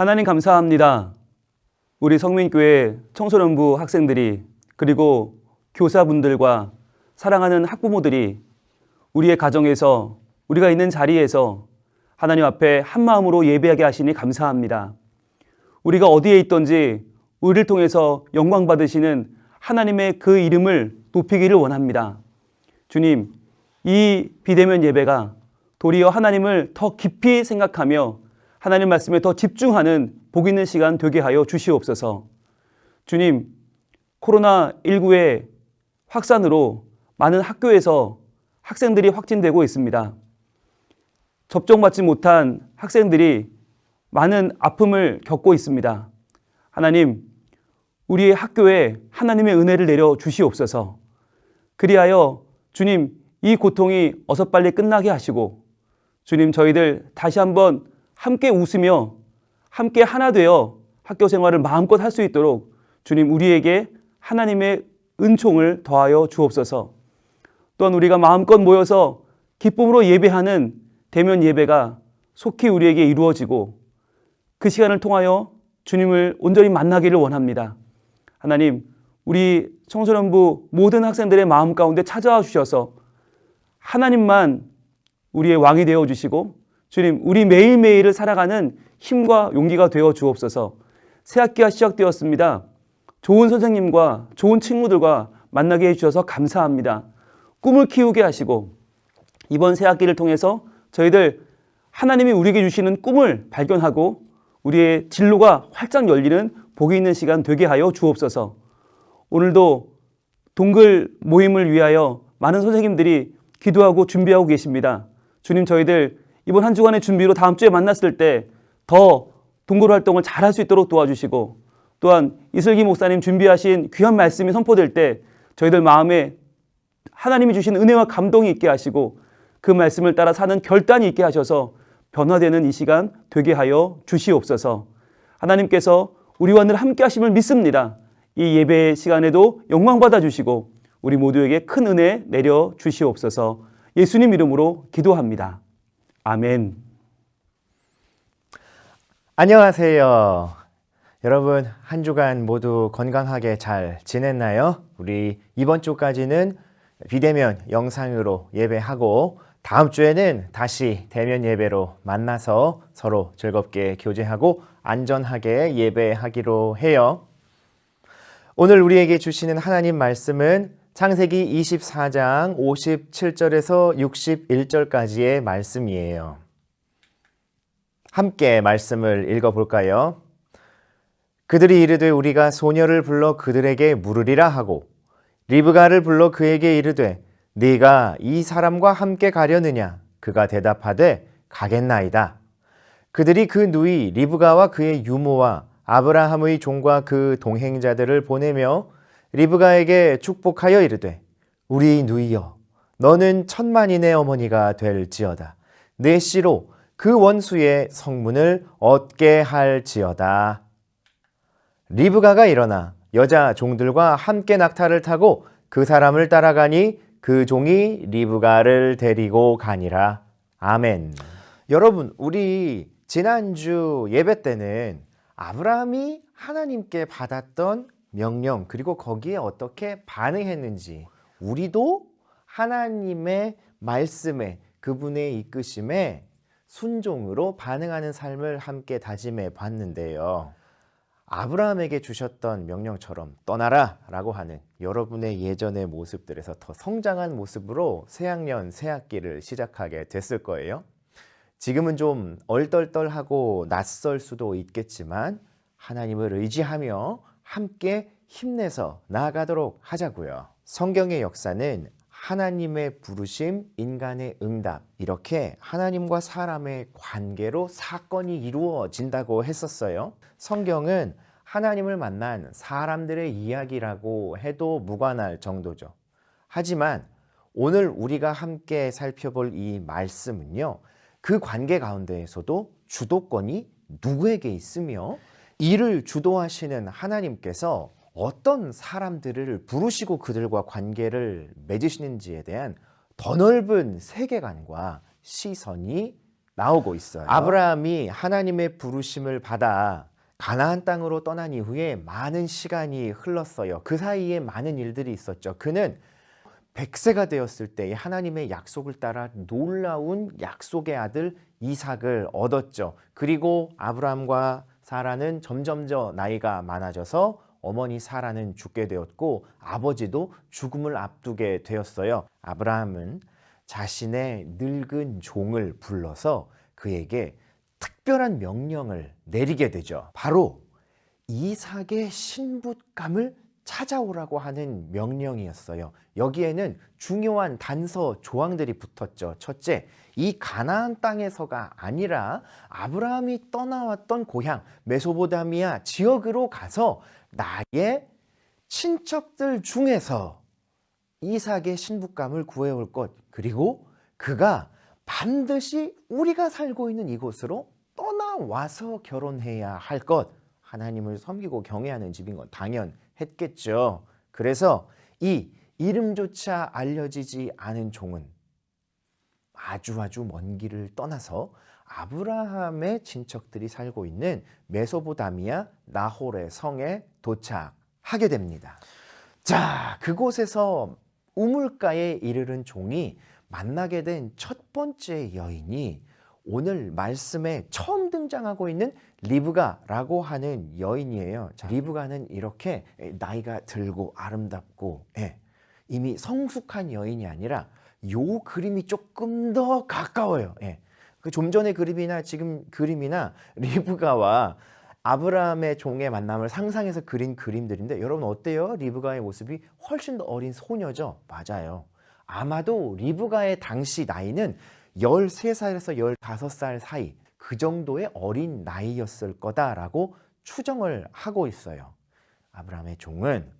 하나님 감사합니다. 우리 성민교회 청소년부 학생들이 그리고 교사분들과 사랑하는 학부모들이 우리의 가정에서 우리가 있는 자리에서 하나님 앞에 한 마음으로 예배하게 하시니 감사합니다. 우리가 어디에 있든지 우리를 통해서 영광 받으시는 하나님의 그 이름을 높이기를 원합니다. 주님, 이 비대면 예배가 도리어 하나님을 더 깊이 생각하며 하나님 말씀에 더 집중하는 복 있는 시간 되게 하여 주시옵소서. 주님, 코로나19의 확산으로 많은 학교에서 학생들이 확진되고 있습니다. 접종받지 못한 학생들이 많은 아픔을 겪고 있습니다. 하나님, 우리의 학교에 하나님의 은혜를 내려 주시옵소서. 그리하여 주님, 이 고통이 어서 빨리 끝나게 하시고, 주님, 저희들 다시 한번 함께 웃으며 함께 하나 되어 학교 생활을 마음껏 할 수 있도록 주님, 우리에게 하나님의 은총을 더하여 주옵소서. 또한 우리가 마음껏 모여서 기쁨으로 예배하는 대면 예배가 속히 우리에게 이루어지고 그 시간을 통하여 주님을 온전히 만나기를 원합니다. 하나님, 우리 청소년부 모든 학생들의 마음 가운데 찾아와 주셔서 하나님만 우리의 왕이 되어 주시고 주님, 우리 매일매일을 살아가는 힘과 용기가 되어 주옵소서. 새 학기가 시작되었습니다. 좋은 선생님과 좋은 친구들과 만나게 해주셔서 감사합니다. 꿈을 키우게 하시고 이번 새 학기를 통해서 저희들 하나님이 우리에게 주시는 꿈을 발견하고 우리의 진로가 활짝 열리는 복이 있는 시간 되게 하여 주옵소서. 오늘도 동글 모임을 위하여 많은 선생님들이 기도하고 준비하고 계십니다. 주님 저희들 이번 한 주간의 준비로 다음 주에 만났을 때 더 동글 활동을 잘 할 수 있도록 도와주시고 또한 이슬기 목사님 준비하신 귀한 말씀이 선포될 때 저희들 마음에 하나님이 주신 은혜와 감동이 있게 하시고 그 말씀을 따라 사는 결단이 있게 하셔서 변화되는 이 시간 되게 하여 주시옵소서. 하나님께서 우리와 늘 함께 하심을 믿습니다. 이 예배 시간에도 영광 받아 주시고 우리 모두에게 큰 은혜 내려 주시옵소서. 예수님 이름으로 기도합니다. 아멘. 안녕하세요. 여러분, 한 주간 모두 건강하게 잘 지냈나요? 우리 이번 주까지는 비대면 영상으로 예배하고 다음 주에는 다시 대면 예배로 만나서 서로 즐겁게 교제하고 안전하게 예배하기로 해요. 오늘 우리에게 주시는 하나님 말씀은 창세기 24장 57절에서 61절까지의 말씀이에요. 함께 말씀을 읽어볼까요? 그들이 이르되 우리가 소녀를 불러 그들에게 물으리라 하고 리브가를 불러 그에게 이르되 네가 이 사람과 함께 가려느냐 그가 대답하되 가겠나이다 그들이 그 누이 리브가와 그의 유모와 아브라함의 종과 그 동행자들을 보내며 리브가에게 축복하여 이르되 우리 누이여 너는 천만인의 어머니가 될지어다 내 씨로 그 원수의 성문을 얻게 할지어다 리브가가 일어나 여자 종들과 함께 낙타를 타고 그 사람을 따라가니 그 종이 리브가를 데리고 가니라. 아멘. 여러분, 우리 지난주 예배 때는 아브라함이 하나님께 받았던 명령, 그리고 거기에 어떻게 반응했는지, 우리도 하나님의 말씀에, 그분의 이끄심에 순종으로 반응하는 삶을 함께 다짐해 봤는데요. 아브라함에게 주셨던 명령처럼 떠나라 라고 하는 여러분의 예전의 모습들에서 더 성장한 모습으로 새학년, 새학기를 시작하게 됐을 거예요. 지금은 좀 얼떨떨하고 낯설 수도 있겠지만 하나님을 의지하며 함께 힘내서 나아가도록 하자고요. 성경의 역사는 하나님의 부르심, 인간의 응답, 이렇게 하나님과 사람의 관계로 사건이 이루어진다고 했었어요. 성경은 하나님을 만난 사람들의 이야기라고 해도 무관할 정도죠. 하지만 오늘 우리가 함께 살펴볼 이 말씀은요, 그 관계 가운데에서도 주도권이 누구에게 있으며 이를 주도하시는 하나님께서 어떤 사람들을 부르시고 그들과 관계를 맺으시는지에 대한 더 넓은 세계관과 시선이 나오고 있어요. 아브라함이 하나님의 부르심을 받아 가나안 땅으로 떠난 이후에 많은 시간이 흘렀어요. 그 사이에 많은 일들이 있었죠. 그는 100세가 되었을 때 하나님의 약속을 따라 놀라운 약속의 아들 이삭을 얻었죠. 그리고 아브라함과 사라는 점점점 나이가 많아져서 어머니 사라는 죽게 되었고 아버지도 죽음을 앞두게 되었어요. 아브라함은 자신의 늙은 종을 불러서 그에게 특별한 명령을 내리게 되죠. 바로 이삭의 신부감을 찾아오라고 하는 명령이었어요. 여기에는 중요한 단서 조항들이 붙었죠. 첫째, 이 가나안 땅에서가 아니라 아브라함이 떠나왔던 고향 메소보다미아 지역으로 가서 나의 친척들 중에서 이삭의 신부감을 구해올 것 그리고 그가 반드시 우리가 살고 있는 이곳으로 떠나와서 결혼해야 할 것 하나님을 섬기고 경외하는 집인 건 당연 했겠죠. 그래서 이 이름조차 알려지지 않은 종은 아주 아주 먼 길을 떠나서 아브라함의 친척들이 살고 있는 메소보다미아 나홀의 성에 도착하게 됩니다. 자, 그곳에서 우물가에 이르른 종이 만나게 된 첫 번째 여인이 오늘 말씀에 처음 등장하고 있는 리브가라고 하는 여인이에요. 자, 리브가는 이렇게 나이가 들고 아름답고 예, 이미 성숙한 여인이 아니라 요 그림이 조금 더 가까워요. 예. 그 좀 전의 그림이나 지금 그림이나 리브가와 아브라함의 종의 만남을 상상해서 그린 그림들인데 여러분 어때요? 리브가의 모습이 훨씬 더 어린 소녀죠? 맞아요. 아마도 리브가의 당시 나이는 13살에서 15살 사이 그 정도의 어린 나이였을 거다라고 추정을 하고 있어요. 아브라함의 종은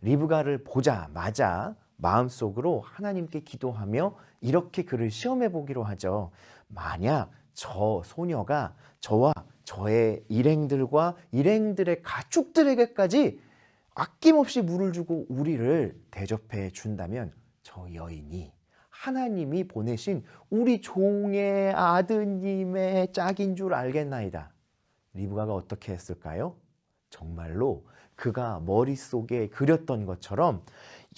리브가를 보자마자 마음속으로 하나님께 기도하며 이렇게 그를 시험해 보기로 하죠. 만약 저 소녀가 저와 저의 일행들과 일행들의 가축들에게까지 아낌없이 물을 주고 우리를 대접해 준다면 저 여인이 하나님이 보내신 우리 종의 아드님의 짝인 줄 알겠나이다. 리브가가 어떻게 했을까요? 정말로 그가 머릿속에 그렸던 것처럼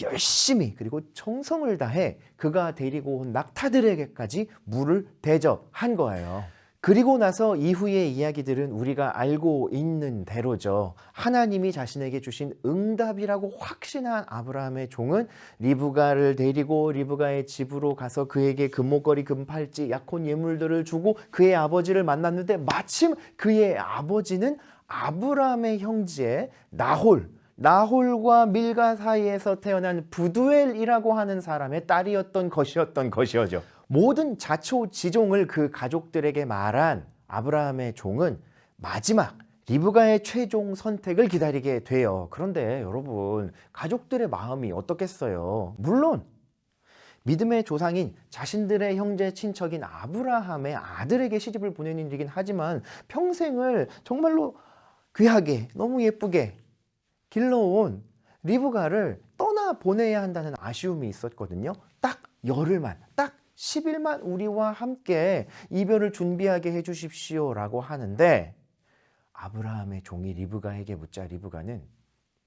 열심히 그리고 정성을 다해 그가 데리고 온 낙타들에게까지 물을 대접한 거예요. 그리고 나서 이후의 이야기들은 우리가 알고 있는 대로죠. 하나님이 자신에게 주신 응답이라고 확신한 아브라함의 종은 리브가를 데리고 리브가의 집으로 가서 그에게 금목걸이, 금팔찌, 약혼 예물들을 주고 그의 아버지를 만났는데 마침 그의 아버지는 아브라함의 형제 나홀, 나홀과 밀가 사이에서 태어난 부두엘이라고 하는 사람의 딸이었던 것이었던 것이었죠. 모든 자초지종을 그 가족들에게 말한 아브라함의 종은 마지막 리브가의 최종 선택을 기다리게 돼요. 그런데 여러분, 가족들의 마음이 어떻겠어요? 물론 믿음의 조상인 자신들의 형제 친척인 아브라함의 아들에게 시집을 보내는 일이긴 하지만 평생을 정말로 귀하게 너무 예쁘게 길러온 리브가를 떠나 보내야 한다는 아쉬움이 있었거든요. 딱 열흘만, 딱 10일만 우리와 함께 이별을 준비하게 해 주십시오 라고 하는데 아브라함의 종이 리브가에게 묻자 리브가는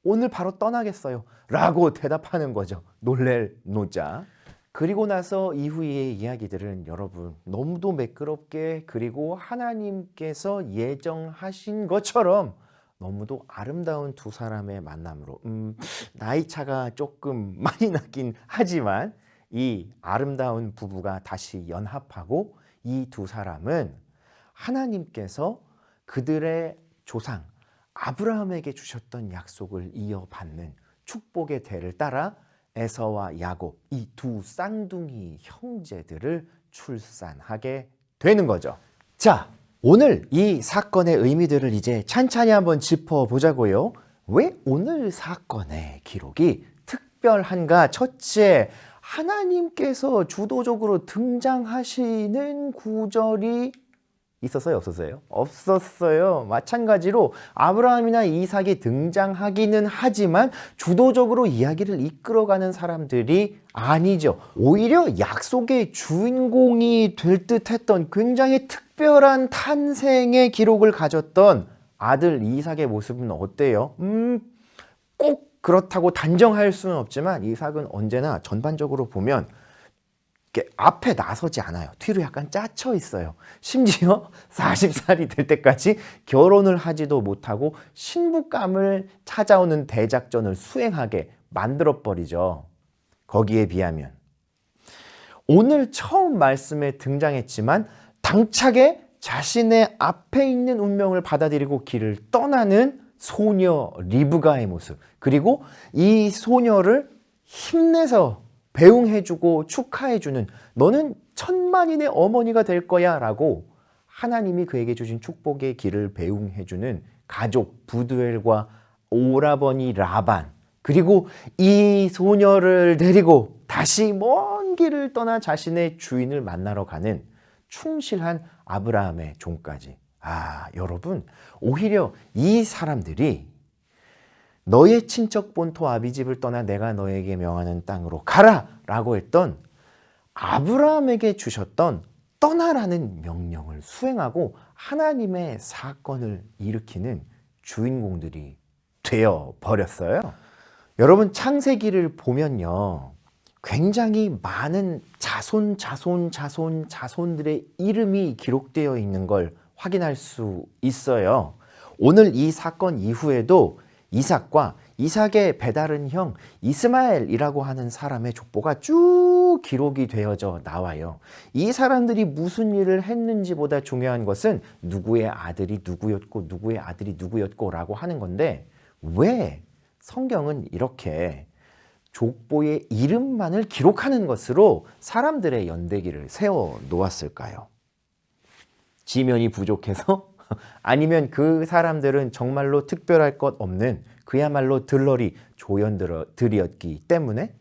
오늘 바로 떠나겠어요 라고 대답하는 거죠. 놀랄 노자. 그리고 나서 이후의 이야기들은 여러분 너무도 매끄럽게 그리고 하나님께서 예정하신 것처럼 너무도 아름다운 두 사람의 만남으로 음, 나이 차가 조금 많이 나긴 하지만 이 아름다운 부부가 다시 연합하고 이 두 사람은 하나님께서 그들의 조상 아브라함에게 주셨던 약속을 이어받는 축복의 대를 따라 에서와 야곱 이 두 쌍둥이 형제들을 출산하게 되는 거죠. 자, 오늘 이 사건의 의미들을 이제 찬찬히 한번 짚어보자고요. 왜 오늘 사건의 기록이 특별한가? 첫째, 하나님께서 주도적으로 등장하시는 구절이 있었어요, 없었어요? 없었어요. 마찬가지로 아브라함이나 이삭이 등장하기는 하지만 주도적으로 이야기를 이끌어가는 사람들이 아니죠. 오히려 약속의 주인공이 될 듯했던 굉장히 특별한 탄생의 기록을 가졌던 아들 이삭의 모습은 어때요? 음, 꼭 그렇다고 단정할 수는 없지만 이 삭은 언제나 전반적으로 보면 앞에 나서지 않아요. 뒤로 약간 짜쳐 있어요. 심지어 40살이 될 때까지 결혼을 하지도 못하고 신부감을 찾아오는 대작전을 수행하게 만들어 버리죠. 거기에 비하면 오늘 처음 말씀에 등장했지만 당차게 자신의 앞에 있는 운명을 받아들이고 길을 떠나는 소녀 리브가의 모습 그리고 이 소녀를 힘내서 배웅해주고 축하해주는 너는 천만인의 어머니가 될 거야 라고 하나님이 그에게 주신 축복의 길을 배웅해주는 가족 부두엘과 오라버니 라반 그리고 이 소녀를 데리고 다시 먼 길을 떠나 자신의 주인을 만나러 가는 충실한 아브라함의 종까지 아 여러분 오히려 이 사람들이 너의 친척 본토 아비집을 떠나 내가 너에게 명하는 땅으로 가라 라고 했던 아브라함에게 주셨던 떠나라는 명령을 수행하고 하나님의 사건을 일으키는 주인공들이 되어 버렸어요. 여러분 창세기를 보면요. 굉장히 많은 자손, 자손, 자손, 자손들의 이름이 기록되어 있는 걸 확인할 수 있어요. 오늘 이 사건 이후에도 이삭과 이삭의 배다른 형 이스마엘이라고 하는 사람의 족보가 쭉 기록이 되어져 나와요. 이 사람들이 무슨 일을 했는지보다 중요한 것은 누구의 아들이 누구였고 누구의 아들이 누구였고라고 하는 건데 왜 성경은 이렇게 족보의 이름만을 기록하는 것으로 사람들의 연대기를 세워 놓았을까요? 지면이 부족해서 아니면 그 사람들은 정말로 특별할 것 없는 그야말로 들러리 조연들이었기 때문에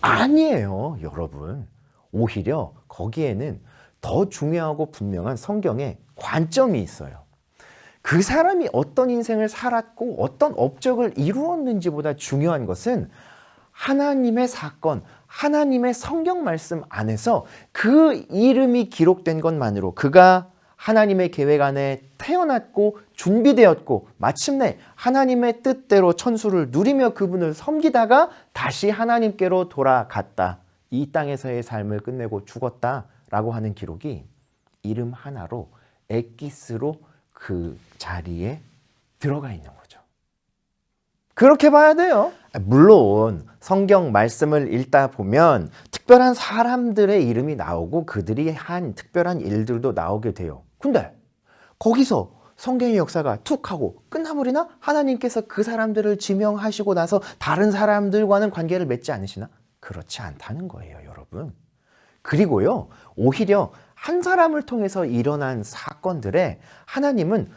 아니에요, 여러분. 오히려 거기에는 더 중요하고 분명한 성경의 관점이 있어요. 그 사람이 어떤 인생을 살았고 어떤 업적을 이루었는지보다 중요한 것은 하나님의 사건, 하나님의 성경 말씀 안에서 그 이름이 기록된 것만으로 그가 하나님의 계획 안에 태어났고 준비되었고 마침내 하나님의 뜻대로 천수를 누리며 그분을 섬기다가 다시 하나님께로 돌아갔다. 이 땅에서의 삶을 끝내고 죽었다 라고 하는 기록이 이름 하나로 엑기스로 그 자리에 들어가 있는 거죠. 그렇게 봐야 돼요. 물론 성경 말씀을 읽다 보면 특별한 사람들의 이름이 나오고 그들이 한 특별한 일들도 나오게 돼요. 근데 거기서 성경의 역사가 툭 하고 끝나버리나? 하나님께서 그 사람들을 지명하시고 나서 다른 사람들과는 관계를 맺지 않으시나? 그렇지 않다는 거예요, 여러분. 그리고요, 오히려 한 사람을 통해서 일어난 사건들에 하나님은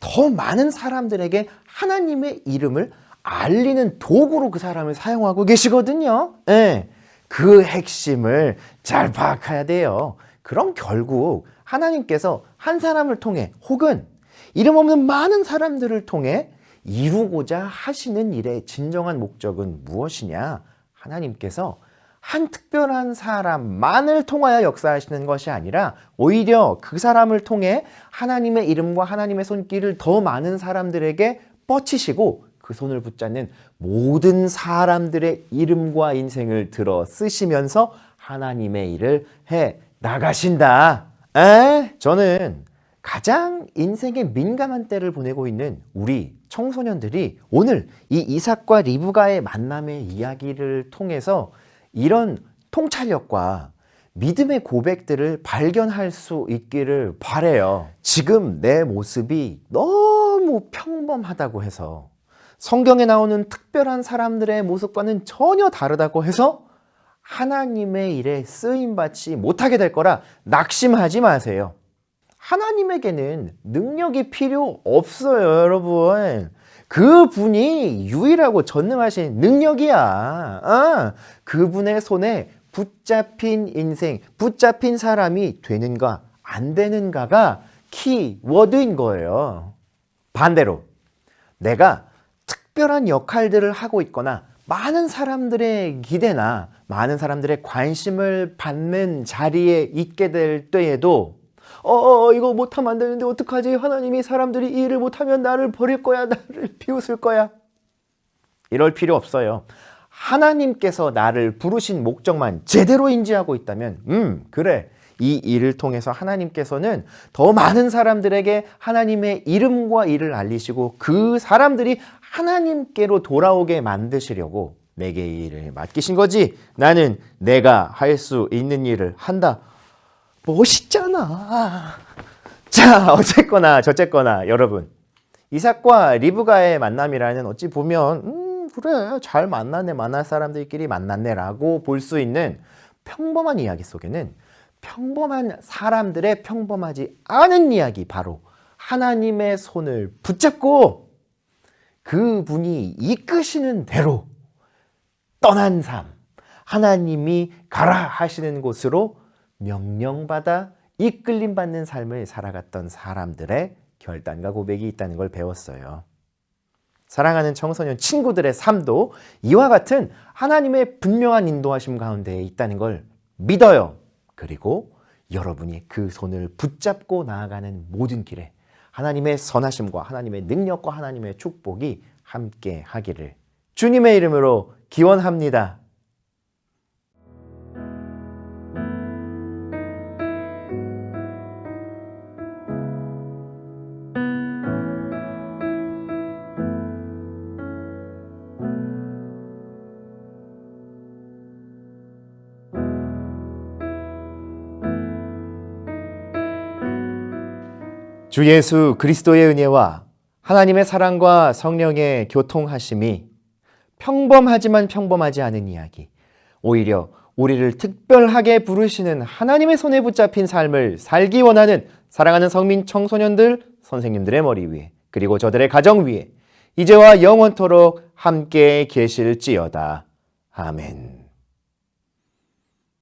더 많은 사람들에게 하나님의 이름을 알리는 도구로 그 사람을 사용하고 계시거든요. 예. 그 핵심을 잘 파악해야 돼요. 그럼 결국 하나님께서 한 사람을 통해 혹은 이름 없는 많은 사람들을 통해 이루고자 하시는 일의 진정한 목적은 무엇이냐? 하나님께서 한 특별한 사람만을 통하여 역사하시는 것이 아니라 오히려 그 사람을 통해 하나님의 이름과 하나님의 손길을 더 많은 사람들에게 뻗치시고 그 손을 붙잡는 모든 사람들의 이름과 인생을 들어 쓰시면서 하나님의 일을 해 나가신다. 에? 저는 가장 인생의 민감한 때를 보내고 있는 우리 청소년들이 오늘 이 이삭과 리브가의 만남의 이야기를 통해서 이런 통찰력과 믿음의 고백들을 발견할 수 있기를 바래요. 지금 내 모습이 너무 평범하다고 해서 성경에 나오는 특별한 사람들의 모습과는 전혀 다르다고 해서 하나님의 일에 쓰임 받지 못하게 될 거라 낙심하지 마세요. 하나님에게는 능력이 필요 없어요, 여러분. 그 분이 유일하고 전능하신 능력이야. 아, 그분의 손에 붙잡힌 인생, 붙잡힌 사람이 되는가, 안 되는가가 키워드인 거예요. 반대로 내가 특별한 역할들을 하고 있거나 많은 사람들의 기대나 많은 사람들의 관심을 받는 자리에 있게 될 때에도 어, 어 이거 못하면 안 되는데 어떡하지? 하나님이 사람들이 이 일을 못하면 나를 버릴 거야, 나를 비웃을 거야. 이럴 필요 없어요. 하나님께서 나를 부르신 목적만 제대로 인지하고 있다면, 음, 그래. 이 일을 통해서 하나님께서는 더 많은 사람들에게 하나님의 이름과 일을 알리시고 그 사람들이 하나님께로 돌아오게 만드시려고 내게 이 일을 맡기신 거지. 나는 내가 할 수 있는 일을 한다. 멋있잖아. 자, 어쨌거나 저쨌거나 여러분. 이삭과 리브가의 만남이라는 어찌 보면 음, 그래. 잘 만났네. 만날 사람들끼리 만났네라고 볼 수 있는 평범한 이야기 속에는 평범한 사람들의 평범하지 않은 이야기 바로 하나님의 손을 붙잡고 그분이 이끄시는 대로 떠난 삶, 하나님이 가라 하시는 곳으로 명령받아 이끌림 받는 삶을 살아갔던 사람들의 결단과 고백이 있다는 걸 배웠어요. 사랑하는 청소년 친구들의 삶도 이와 같은 하나님의 분명한 인도하심 가운데 있다는 걸 믿어요. 그리고 여러분이 그 손을 붙잡고 나아가는 모든 길에 하나님의 선하심과 하나님의 능력과 하나님의 축복이 함께 하기를 주님의 이름으로 기원합니다. 주 예수 그리스도의 은혜와 하나님의 사랑과 성령의 교통하심이 평범하지만 평범하지 않은 이야기, 오히려 우리를 특별하게 부르시는 하나님의 손에 붙잡힌 삶을 살기 원하는 사랑하는 성민 청소년들, 선생님들의 머리 위에, 그리고 저들의 가정 위에, 이제와 영원토록 함께 계실지어다. 아멘.